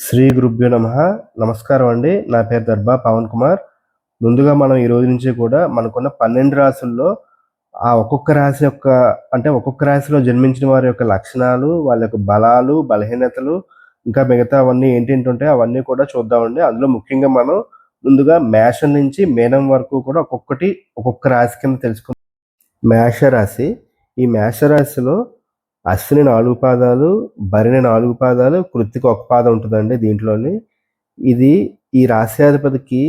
శ్రీ గురుభ్యో నమ. నమస్కారం అండి. నా పేరు దర్భా పవన్ కుమార్. ముందుగా మనం ఈ రోజు నుంచి కూడా మనకున్న పన్నెండు రాసుల్లో ఆ ఒక్కొక్క రాశి యొక్క అంటే ఒక్కొక్క రాశిలో జన్మించిన వారి యొక్క లక్షణాలు వాళ్ళ యొక్క బలాలు బలహీనతలు ఇంకా మిగతా అవన్నీ ఏంటేంటి ఉంటాయి అవన్నీ కూడా చూద్దామండి. అందులో ముఖ్యంగా మనం ముందుగా మేషం నుంచి మేనం వరకు కూడా ఒక్కొక్కటి ఒక్కొక్క రాశి కింద తెలుసుకుందాం. మేష రాశి ఈ మేష రాశిలో అశ్విని నాలుగు పాదాలు భరిణి నాలుగు పాదాలు కృత్తికి ఒక పాదం ఉంటుందండి దీంట్లోని. ఇది ఈ రాశ్యాధిపతికి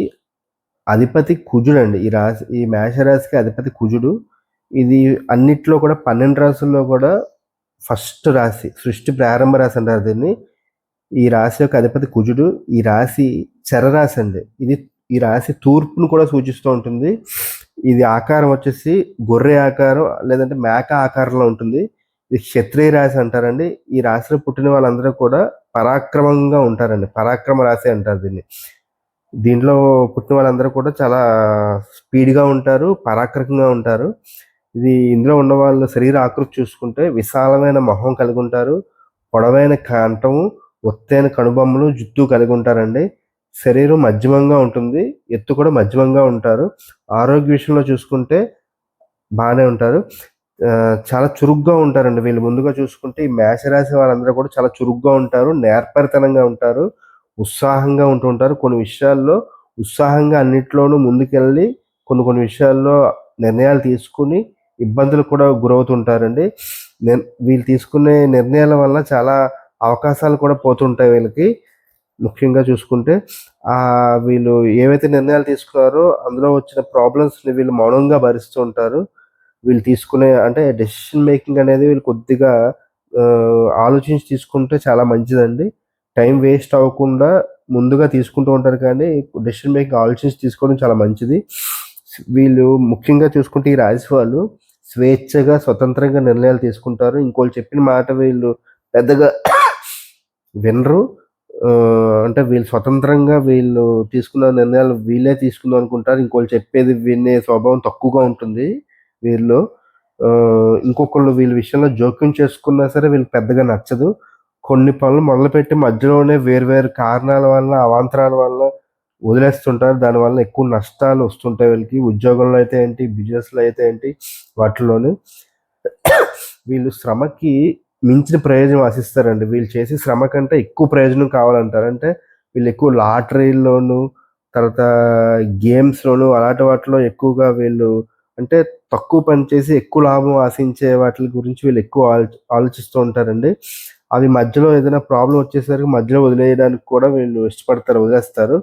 అధిపతి కుజుడు అండి ఈ రాశి ఈ మేషరాశికి అధిపతి కుజుడు. ఇది అన్నిట్లో కూడా పన్నెండు రాశుల్లో కూడా ఫస్ట్ రాశి సృష్టి ప్రారంభ రాశి అంటారు దీన్ని. ఈ రాశి యొక్క అధిపతి కుజుడు. ఈ రాశి చరరాశి అండి. ఇది ఈ రాశి తూర్పును కూడా సూచిస్తూ ఉంటుంది. ఇది ఆకారం వచ్చేసి గొర్రె ఆకారం లేదంటే మేక ఆకారంలో ఉంటుంది. ఇది క్షత్రియ రాశి అంటారండి. ఈ రాశిలో పుట్టిన వాళ్ళందరూ కూడా పరాక్రమంగా ఉంటారండి. పరాక్రమ రాశి అంటారు దీన్ని. దీంట్లో పుట్టిన వాళ్ళందరూ కూడా చాలా స్పీడ్గా ఉంటారు పరాక్రమంగా ఉంటారు. ఇది ఇందులో ఉన్న వాళ్ళ శరీర ఆకృతి చూసుకుంటే విశాలమైన మొహం కలిగి ఉంటారు పొడవైన కంఠము ఒత్తైన కనుబొమ్మలు జుట్టు కలిగి ఉంటారండి. శరీరం మధ్యమంగా ఉంటుంది ఎత్తు కూడా మధ్యమంగా ఉంటారు. ఆరోగ్య విషయంలో చూసుకుంటే బాగానే ఉంటారు. చాలా చురుగ్గా ఉంటారండి. వీళ్ళు ముందుగా చూసుకుంటే ఈ మేషరాశి వాళ్ళందరూ కూడా చాలా చురుగ్గా ఉంటారు నేర్పరితనంగా ఉంటారు ఉత్సాహంగా ఉంటూ ఉంటారు. కొన్ని విషయాల్లో ఉత్సాహంగా అన్నిట్లోనూ ముందుకెళ్ళి కొన్ని కొన్ని విషయాల్లో నిర్ణయాలు తీసుకుని ఇబ్బందులు కూడా గురవుతుంటారండి. వీళ్ళు తీసుకునే నిర్ణయాల వల్ల చాలా అవకాశాలు కూడా పోతుంటాయి వీళ్ళకి. ముఖ్యంగా చూసుకుంటే వీళ్ళు ఏవైతే నిర్ణయాలు తీసుకున్నారో అందులో వచ్చిన ప్రాబ్లమ్స్ని వీళ్ళు మౌనంగా భరిస్తూ ఉంటారు. వీళ్ళు తీసుకునే అంటే డెసిషన్ మేకింగ్ అనేది వీళ్ళు కొద్దిగా ఆలోచించి తీసుకుంటే చాలా మంచిదండి. టైం వేస్ట్ అవ్వకుండా ముందుగా తీసుకుంటూ ఉంటారు కానీ డెసిషన్ మేకింగ్ ఆలోచించి తీసుకోవడం చాలా మంచిది. వీళ్ళు ముఖ్యంగా చూసుకుంటే ఈ రాజు వాళ్ళు స్వేచ్ఛగా స్వతంత్రంగా నిర్ణయాలు తీసుకుంటారు. ఇంకోళ్ళు చెప్పిన మాట వీళ్ళు పెద్దగా వినరు. అంటే వీళ్ళు స్వతంత్రంగా వీళ్ళు తీసుకున్న నిర్ణయాలు వీళ్ళే తీసుకుందాం అనుకుంటారు. ఇంకోళ్ళు చెప్పేది వినే స్వభావం తక్కువగా ఉంటుంది. వీళ్ళు ఇంకొకళ్ళు వీళ్ళ విషయంలో జోక్యం చేసుకున్నా సరే వీళ్ళకి పెద్దగా నచ్చదు. కొన్ని పనులు మొదలుపెట్టి మధ్యలోనే వేరు కారణాల వల్ల అవాంతరాల వల్ల వదిలేస్తుంటారు. దానివల్ల ఎక్కువ నష్టాలు వస్తుంటాయి వీళ్ళకి. ఉద్యోగంలో అయితే ఏంటి బిజినెస్లో అయితే ఏంటి వాటిలోని వీళ్ళు శ్రమకి మించిన ప్రయోజనం ఆశిస్తారండి. వీళ్ళు చేసే శ్రమ కంటే ఎక్కువ ప్రయోజనం కావాలంటారు. అంటే వీళ్ళు ఎక్కువ లాటరీలోను తర్వాత గేమ్స్లోను అలాంటి వాటిలో ఎక్కువగా వీళ్ళు అంటే తక్కువ పని చేసి ఎక్కువ లాభం ఆశించే వాటి గురించి వీళ్ళు ఎక్కువ ఆలోచిస్తూ ఉంటారండి. అవి మధ్యలో ఏదైనా ప్రాబ్లం వచ్చేసరికి మధ్యలో వదిలేయడానికి కూడా వీళ్ళు ఇష్టపడతారు వదిలేస్తారు.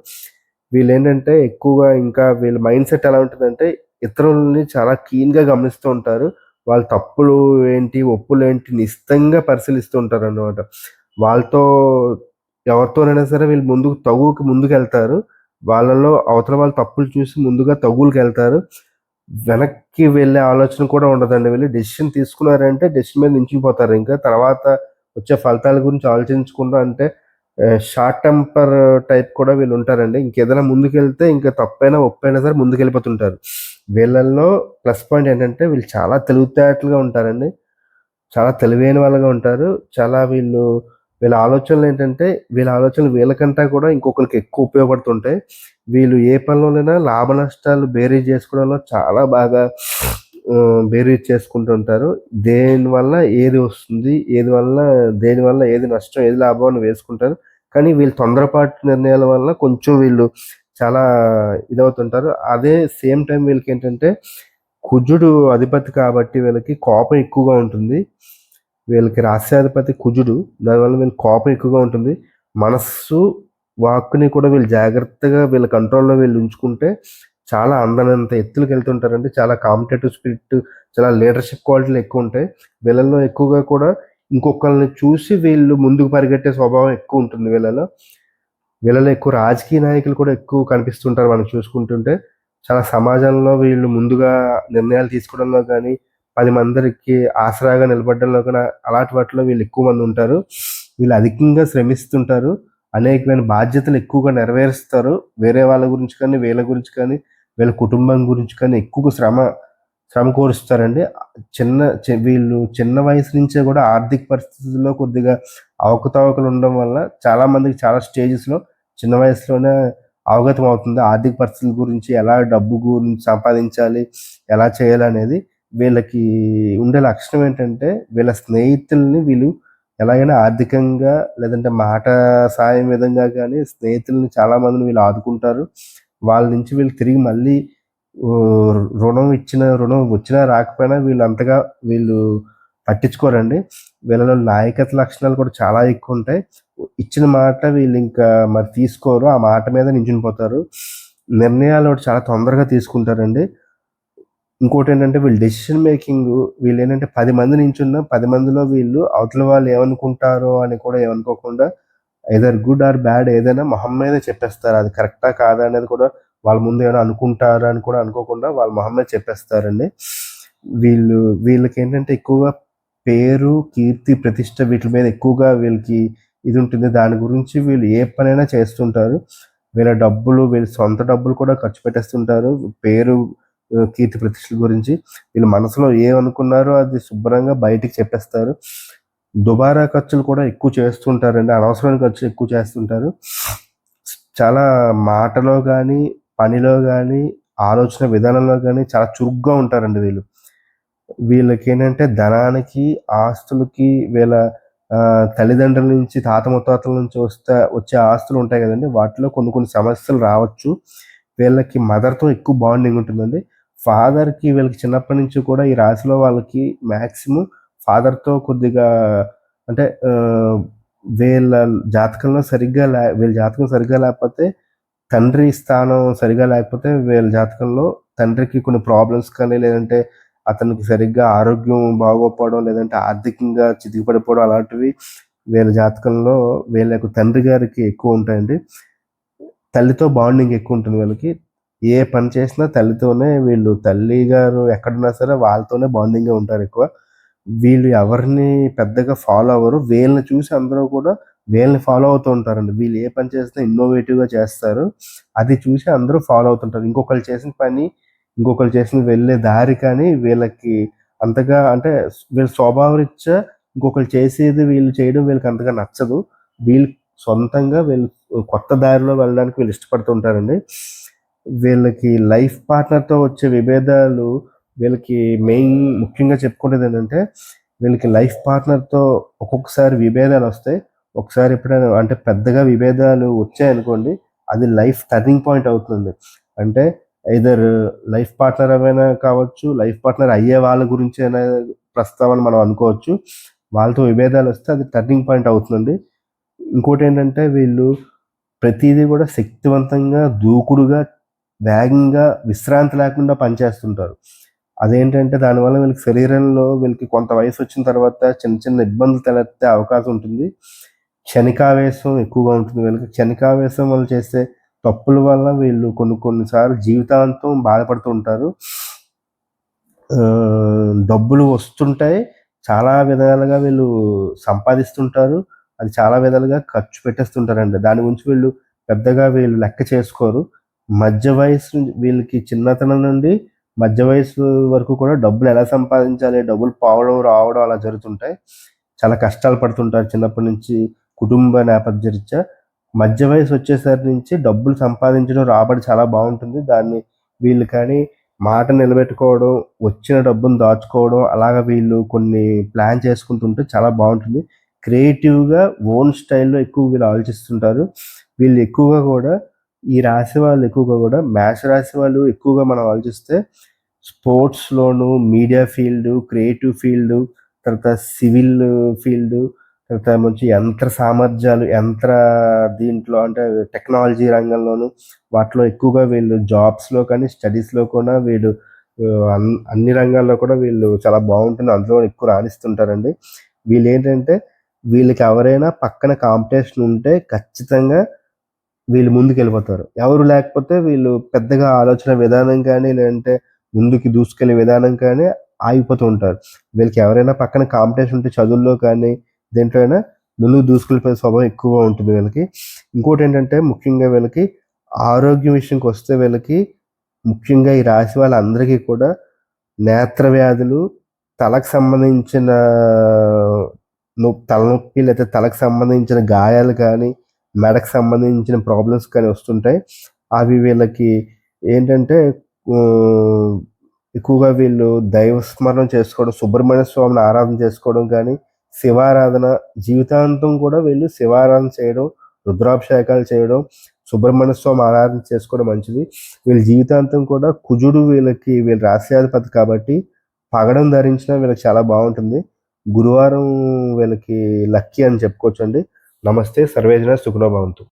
వీళ్ళు ఏంటంటే ఎక్కువగా ఇంకా వీళ్ళ మైండ్ సెట్ ఎలా ఉంటుందంటే ఇతరులని చాలా క్లీన్గా గమనిస్తూ ఉంటారు. వాళ్ళ తప్పులు ఏంటి ఒప్పులు ఏంటి నిశ్చితంగా పరిశీలిస్తూ ఉంటారు అనమాట వాళ్ళతో ఎవరితోనైనా సరే వీళ్ళు ముందుకు తగువుకి ముందుకు వెళ్తారు వాళ్ళలో అవతల వాళ్ళ తప్పులు చూసి ముందుగా తగువులకు వెళ్తారు. వెనక్కి వెళ్ళే ఆలోచన కూడా ఉండదండి. వీళ్ళు డెసిషన్ తీసుకున్నారంటే డెసిషన్ మీద నించిపోతారు ఇంకా తర్వాత వచ్చే ఫలితాల గురించి ఆలోచించకుండా అంటే షార్ట్ టెంపర్ టైప్ కూడా వీళ్ళు ఉంటారండి. ఇంకేదైనా ముందుకెళ్తే ఇంకా తప్పైనా ఒప్పైనా సరే ముందుకెళ్ళిపోతుంటారు. వీళ్ళల్లో ప్లస్ పాయింట్ ఏంటంటే వీళ్ళు చాలా తెలివితేటలుగా ఉంటారండి. చాలా తెలివైన వాళ్ళగా ఉంటారు. చాలా వీళ్ళు వీళ్ళ ఆలోచనలు ఏంటంటే వీళ్ళ ఆలోచనలు వీళ్ళకంటా కూడా ఇంకొకరికి ఎక్కువ ఉపయోగపడుతుంటాయి వీళ్ళు ఏ పనిలోనైనా లాభ నష్టాలు బేరీజ్ చేసుకోవడంలో చాలా బాగా బేరీజ్ చేసుకుంటుంటారు. దేనివల్ల ఏది వస్తుంది ఏది వల్ల దేనివల్ల ఏది నష్టం ఏది లాభం అని వేసుకుంటారు. కానీ వీళ్ళు తొందరపాటు నిర్ణయాల వల్ల కొంచెం వీళ్ళు చాలా ఇదవుతుంటారు. అదే సేమ్ టైం వీళ్ళకి ఏంటంటే కుజుడు అధిపతి కాబట్టి వీళ్ళకి కోపం ఎక్కువగా ఉంటుంది. వీళ్ళకి రాస్యాధిపతి కుజుడు దానివల్ల వీళ్ళ కోపం ఎక్కువగా ఉంటుంది. మనస్సు వాక్కుని కూడా వీళ్ళు జాగ్రత్తగా వీళ్ళ కంట్రోల్లో వీళ్ళు ఉంచుకుంటే చాలా అందనంత ఎత్తులకు వెళ్తుంటారండి. చాలా కాంపిటేటివ్ స్పిరిట్ చాలా లీడర్షిప్ క్వాలిటీలు ఎక్కువ ఉంటాయి. వీళ్ళల్లో ఎక్కువగా కూడా ఇంకొకరిని చూసి వీళ్ళు ముందుకు పరిగెట్టే స్వభావం ఎక్కువ ఉంటుంది వీళ్ళలో. వీళ్ళలో ఎక్కువ రాజకీయ నాయకులు కూడా ఎక్కువ కనిపిస్తుంటారు. మనం చూసుకుంటుంటే చాలా సమాజంలో వీళ్ళు ముందుగా నిర్ణయాలు తీసుకోవడంలో కానీ పది మందికి ఆసరాగా నిలబడడంలో కూడా అలాంటి వాటిలో వీళ్ళు ఎక్కువ మంది ఉంటారు. వీళ్ళు అధికంగా శ్రమిస్తుంటారు. అనేకమైన బాధ్యతలు ఎక్కువగా నెరవేరుస్తారు. వేరే వాళ్ళ గురించి కానీ వీళ్ళ గురించి కానీ వీళ్ళ కుటుంబం గురించి కానీ ఎక్కువ శ్రమ శ్రమ కోరుస్తారండి. చిన్న చి- వీళ్ళు చిన్న వయసు నుంచే కూడా ఆర్థిక పరిస్థితుల్లో కొద్దిగా అవకతవకలు ఉండడం వల్ల చాలా మందికి చాలా స్టేజెస్లో చిన్న వయసులోనే అవగతం అవుతుంది ఆర్థిక పరిస్థితుల గురించి ఎలా డబ్బు గురించి సంపాదించాలి ఎలా చేయాలనేది వీళ్ళకి ఉండే లక్షణం ఏంటంటే వీళ్ళ స్నేహితుల్ని వీళ్ళు ఎలాగైనా ఆర్థికంగా లేదంటే మాట సాయం విధంగా కానీ స్నేహితుల్ని చాలామందిని వీళ్ళు ఆదుకుంటారు. వాళ్ళ నుంచి వీళ్ళు తిరిగి మళ్ళీ రుణం ఇచ్చిన రుణం వచ్చినా రాకపోయినా వీళ్ళు అంతగా వీళ్ళు పట్టించుకోరండి. వీళ్ళలో నాయకత్వ లక్షణాలు కూడా చాలా ఎక్కువ ఉంటాయి. ఇచ్చిన మాట వీళ్ళు ఇంకా మరి తీసుకోరు. ఆ మాట మీద నించుని పోతారు. నిర్ణయాలు కూడా చాలా తొందరగా తీసుకుంటారండి. ఇంకోటి ఏంటంటే వీళ్ళు డెసిషన్ మేకింగ్ వీళ్ళు ఏంటంటే పది మంది నించున్న పది మందిలో వీళ్ళు అవతల వాళ్ళు ఏమనుకుంటారో అని కూడా ఏమనుకోకుండా ఏదర్ గుడ్ ఆర్ బ్యాడ్ ఏదైనా మొహం మీద చెప్పేస్తారు. అది కరెక్టా కాదా అనేది కూడా వాళ్ళ ముందు ఏమైనా అనుకుంటారా అని కూడా అనుకోకుండా వాళ్ళ మొహం మీద చెప్పేస్తారండి. వీళ్ళు వీళ్ళకి ఏంటంటే ఎక్కువగా పేరు కీర్తి ప్రతిష్ట వీటి మీద ఎక్కువగా వీళ్ళకి ఇది ఉంటుంది. దాని గురించి వీళ్ళు ఏ పనైనా చేస్తుంటారు. వీళ్ళ డబ్బులు వీళ్ళ సొంత డబ్బులు కూడా ఖర్చు పెట్టేస్తుంటారు. పేరు కీర్తి ప్రతిష్టల గురించి. వీళ్ళు మనసులో ఏమనుకున్నారో అది శుభ్రంగా బయటికి చెప్పేస్తారు. దుబారా ఖర్చులు కూడా ఎక్కువ చేస్తుంటారండి. అనవసరమైన ఖర్చులు ఎక్కువ చేస్తుంటారు. చాలా మాటలో కానీ పనిలో కానీ ఆలోచన విధానంలో కానీ చాలా చురుగ్గా ఉంటారండి వీళ్ళు. వీళ్ళకి ఏంటంటే ధనానికి ఆస్తులకి వీళ్ళ తల్లిదండ్రుల నుంచి తాత ముత్తాతల నుంచి వస్తే వచ్చే ఆస్తులు ఉంటాయి కదండి. వాటిలో కొన్ని కొన్ని సమస్యలు రావచ్చు. వీళ్ళకి మదర్తో ఎక్కువ బాండింగ్ ఉంటుందండి. ఫాదర్కి వీళ్ళకి చిన్నప్పటి నుంచి కూడా ఈ రాశిలో వాళ్ళకి మ్యాక్సిమం ఫాదర్తో కొద్దిగా అంటే వీళ్ళ జాతకంలో సరిగ్గా లే వీళ్ళ జాతకం సరిగ్గా లేకపోతే తండ్రి స్థానం సరిగా లేకపోతే వీళ్ళ జాతకంలో తండ్రికి కొన్ని ప్రాబ్లమ్స్ కానీ లేదంటే అతనికి సరిగ్గా ఆరోగ్యం బాగోకపోవడం లేదంటే ఆర్థికంగా చితికిపడిపోవడం అలాంటివి వీళ్ళ జాతకంలో వీళ్ళ యొక్క తండ్రి గారికి ఎక్కువ ఉంటాయండి. తల్లితో బాండింగ్ ఎక్కువ ఉంటుంది వీళ్ళకి. ఏ పని చేసినా తల్లితోనే వీళ్ళు తల్లి గారు ఎక్కడున్నా సరే వాళ్ళతోనే బాండింగ్గా ఉంటారు ఎక్కువ. వీళ్ళు ఎవరిని పెద్దగా ఫాలో అవ్వరు. వీళ్ళని చూసి అందరూ కూడా వీళ్ళని ఫాలో అవుతూ ఉంటారండి. వీళ్ళు ఏ పని చేసినా ఇన్నోవేటివ్గా చేస్తారు. అది చూసి అందరూ ఫాలో అవుతుంటారు. ఇంకొకరు చేసిన పని ఇంకొకరు చేసిన వెళ్ళే దారి కానీ వీళ్ళకి అంతగా అంటే వీళ్ళ స్వభావరీత్యా ఇంకొకరు చేసేది వీళ్ళు చేయడం వీళ్ళకి అంతగా నచ్చదు. వీళ్ళు సొంతంగా వీళ్ళు కొత్త దారిలో వెళ్ళడానికి వీళ్ళు ఇష్టపడుతుంటారండి వీళ్ళకి లైఫ్ పార్ట్నర్తో వచ్చే విభేదాలు వీళ్ళకి మెయిన్ ముఖ్యంగా చెప్పుకునేది ఏంటంటే వీళ్ళకి లైఫ్ పార్ట్నర్తో ఒక్కొక్కసారి విభేదాలు వస్తాయి. ఒకసారి ఎప్పుడైనా అంటే పెద్దగా విభేదాలు వచ్చాయనుకోండి అది లైఫ్ టర్నింగ్ పాయింట్ అవుతుంది. అంటే ఇదర్ లైఫ్ పార్ట్నర్ ఏమైనా కావచ్చు లైఫ్ పార్ట్నర్ అయ్యే వాళ్ళ గురించి అయినా ప్రస్తావన మనం అనుకోవచ్చు. వాళ్ళతో విభేదాలు వస్తే అది టర్నింగ్ పాయింట్ అవుతుందండి. ఇంకోటి ఏంటంటే వీళ్ళు ప్రతిదీ కూడా శక్తివంతంగా దూకుడుగా వేగంగా విశ్రాంతి లేకుండా పనిచేస్తుంటారు అదేంటంటే దానివల్ల వీళ్ళకి శరీరంలో వీళ్ళకి కొంత వయసు వచ్చిన తర్వాత చిన్న చిన్న ఇబ్బందులు తలెత్తే అవకాశం ఉంటుంది. క్షణికావేశం ఎక్కువగా ఉంటుంది వీళ్ళకి. క్షణికావేశం వల్ల చేసే తప్పుల వల్ల వీళ్ళు కొన్ని కొన్నిసార్లు జీవితాంతం బాధపడుతూ ఉంటారు. డబ్బులు వస్తుంటాయి. చాలా విధాలుగా వీళ్ళు సంపాదిస్తుంటారు. అది చాలా విధాలుగా ఖర్చు పెట్టేస్తుంటారండి. దాని గురించి వీళ్ళు పెద్దగా వీళ్ళు లెక్క చేసుకోరు. మధ్య వయసు వీళ్ళకి చిన్నతనం నుండి మధ్య వయసు వరకు కూడా డబ్బులు ఎలా సంపాదించాలి డబ్బులు పోవడం రావడం అలా జరుగుతుంటాయి చాలా కష్టాలు పడుతుంటారు. చిన్నప్పటి నుంచి కుటుంబ నేపథ్య రీత్యా మధ్య వయసు వచ్చేసరి నుంచి డబ్బులు సంపాదించడం రాబడి చాలా బాగుంటుంది. దాన్ని వీళ్ళు కానీ మాట నిలబెట్టుకోవడం వచ్చిన డబ్బును దాచుకోవడం అలాగ వీళ్ళు కొన్ని ప్లాన్ చేసుకుంటుంటే చాలా బాగుంటుంది. క్రియేటివ్గా ఓన్ స్టైల్లో ఎక్కువ వీళ్ళు ఆలోచిస్తుంటారు. వీళ్ళు ఎక్కువగా కూడా ఈ రాశి వాళ్ళు ఎక్కువగా కూడా మ్యాథ్స్ రాశి వాళ్ళు ఎక్కువగా మనం ఆలోచిస్తే స్పోర్ట్స్లోను మీడియా ఫీల్డ్ క్రియేటివ్ ఫీల్డ్ తర్వాత సివిల్ ఫీల్డ్ తర్వాత మంచి యంత్ర సామర్థ్యాలు యంత్ర దీంట్లో అంటే టెక్నాలజీ రంగంలోను వాటిలో ఎక్కువగా వీళ్ళు జాబ్స్లో కానీ స్టడీస్లో కూడా వీళ్ళు అన్- అన్ని రంగాల్లో కూడా వీళ్ళు చాలా బాగుంటుంది అందులో ఎక్కువ రాణిస్తుంటారండి. వీళ్ళు ఏంటంటే వీళ్ళకి ఎవరైనా పక్కన కాంపిటీషన్ ఉంటే ఖచ్చితంగా వీళ్ళు ముందుకు వెళ్ళిపోతారు ఎవరు లేకపోతే వీళ్ళు పెద్దగా ఆలోచన విధానం కానీ లేదంటే ముందుకు దూసుకెళ్ళే విధానం కానీ ఆగిపోతూ ఉంటారు. వీళ్ళకి ఎవరైనా పక్కన కాంపిటీషన్ ఉంటే చదువుల్లో కానీ దేంట్లో అయినా ముందుకు దూసుకెళ్ళిపోయే స్వభావం ఎక్కువగా ఉంటుంది వీళ్ళకి. ఇంకోటి ఏంటంటే ముఖ్యంగా వీళ్ళకి ఆరోగ్యం విషయంకి వస్తే వీళ్ళకి ముఖ్యంగా ఈ రాశి వాళ్ళందరికీ కూడా నేత్ర వ్యాధులు తలకు సంబంధించిన నొప్పి తలనొప్పి లేదా తలకు సంబంధించిన గాయాలు కానీ మెడకు సంబంధించిన ప్రాబ్లమ్స్ కానీ వస్తుంటాయి. అవి వీళ్ళకి ఏంటంటే ఎక్కువగా వీళ్ళు దైవ స్మరణ చేసుకోవడం సుబ్రహ్మణ్య స్వామిని ఆరాధన చేసుకోవడం కానీ శివారాధన జీవితాంతం కూడా వీళ్ళు శివారాధన చేయడం రుద్రాభిషేకాలు చేయడం సుబ్రహ్మణ్య స్వామి ఆరాధన చేసుకోవడం మంచిది. వీళ్ళ జీవితాంతం కూడా కుజుడు వీళ్ళకి వీళ్ళ రాశ్యాధిపతి కాబట్టి పగడం ధరించిన వీళ్ళకి చాలా బాగుంటుంది. గురువారం వీళ్ళకి లక్కీ అని చెప్పుకోవచ్చండి. నమస్తే సర్వేజన సుఖనో భవంతు.